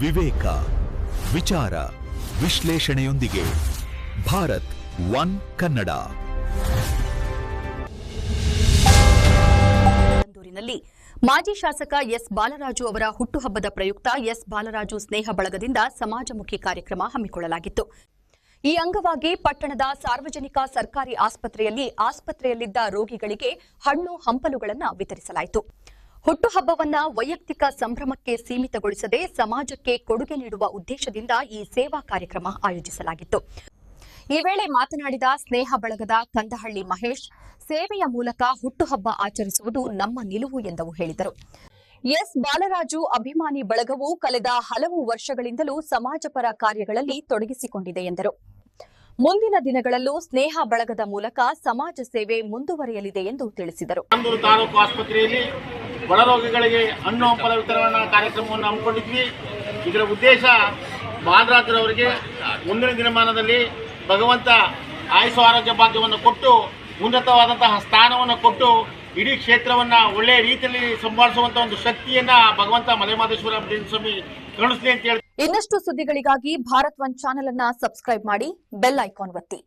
ವಿವೇಕ, ವಿಚಾರ, ವಿಶ್ಲೇಷಣೆಯೊಂದಿಗೆ ಭಾರತ್ ಒನ್ ಕನ್ನಡ. ಮಾಜಿ ಶಾಸಕ ಎಸ್ ಬಾಲರಾಜು ಅವರ ಹುಟ್ಟುಹಬ್ಬದ ಪ್ರಯುಕ್ತ ಎಸ್ ಬಾಲರಾಜು ಸ್ನೇಹ ಬಳಗದಿಂದ ಸಮಾಜಮುಖಿ ಕಾರ್ಯಕ್ರಮ ಹಮ್ಮಿಕೊಳ್ಳಲಾಗಿತ್ತು. ಈ ಅಂಗವಾಗಿ ಪಟ್ಟಣದ ಸಾರ್ವಜನಿಕ ಸರ್ಕಾರಿ ಆಸ್ಪತ್ರೆಯಲ್ಲಿ ಆಸ್ಪತ್ರೆಯಲ್ಲಿದ್ದ ರೋಗಿಗಳಿಗೆ ಹಣ್ಣು, ಹಂಪಲುಗಳನ್ನು ವಿತರಿಸಲಾಯಿತು. ಹುಟ್ಟುಹಬ್ಬವನ್ನ ವೈಯಕ್ತಿಕ ಸಂಭ್ರಮಕ್ಕೆ ಸೀಮಿತಗೊಳಿಸದೆ ಸಮಾಜಕ್ಕೆ ಕೊಡುಗೆ ನೀಡುವ ಉದ್ದೇಶದಿಂದ ಈ ಸೇವಾ ಕಾರ್ಯಕ್ರಮ ಆಯೋಜಿಸಲಾಗಿತ್ತು. ಈ ವೇಳೆ ಮಾತನಾಡಿದ ಸ್ನೇಹ ಬಳಗದ ಕಂದಹಳ್ಳಿ ಮಹೇಶ್, ಸೇವೆಯ ಮೂಲಕ ಹುಟ್ಟುಹಬ್ಬ ಆಚರಿಸುವುದು ನಮ್ಮ ನಿಲುವು ಎಂದವು ಹೇಳಿದರು. ಎಸ್ ಬಾಲರಾಜು ಅಭಿಮಾನಿ ಬಳಗವು ಕಳೆದ ಹಲವು ವರ್ಷಗಳಿಂದಲೂ ಸಮಾಜಪರ ಕಾರ್ಯಗಳಲ್ಲಿ ತೊಡಗಿಸಿಕೊಂಡಿದೆ ಎಂದರು. ಮುಂದಿನ ದಿನಗಳಲ್ಲೂ ಸ್ನೇಹ ಬಳಗದ ಮೂಲಕ ಸಮಾಜ ಸೇವೆ ಮುಂದುವರಿಯಲಿದೆ ಎಂದು ತಿಳಿಸಿದರು. ಒಳರೋಗಿಗಳಿಗೆ ಹಣ್ಣು ಹಂಪಲ ವಿತರಣಾ ಕಾರ್ಯಕ್ರಮವನ್ನು ಹಮ್ಮಿಕೊಂಡಿದ್ವಿ. ಇದರ ಉದ್ದೇಶ ಬಾಲರಾಜರವರಿಗೆ ಮುಂದಿನ ದಿನಮಾನದಲ್ಲಿ ಭಗವಂತ ಆಯುಷ ಆರೋಗ್ಯ ಭಾಗ್ಯವನ್ನು ಕೊಟ್ಟು, ಉನ್ನತವಾದಂತಹ ಸ್ಥಾನವನ್ನು ಕೊಟ್ಟು, ಇಡೀ ಕ್ಷೇತ್ರವನ್ನು ಒಳ್ಳೆಯ ರೀತಿಯಲ್ಲಿ ಸಂಭಾಳಿಸುವಂಥ ಒಂದು ಶಕ್ತಿಯನ್ನ ಭಗವಂತ ಮಲೆಮಾದೇಶ್ವರ ಸ್ವಾಮಿ ಕರುಣಿಸಲಿ ಅಂತ ಹೇಳಿ. ಇನ್ನಷ್ಟು ಸುದ್ದಿಗಳಿಗಾಗಿ ಭಾರತ್ ಒನ್ ಚಾನೆಲ್ ಅನ್ನ ಸಬ್ಸ್ಕ್ರೈಬ್ ಮಾಡಿ, ಬೆಲ್ ಐಕಾನ್ ಒತ್ತಿ.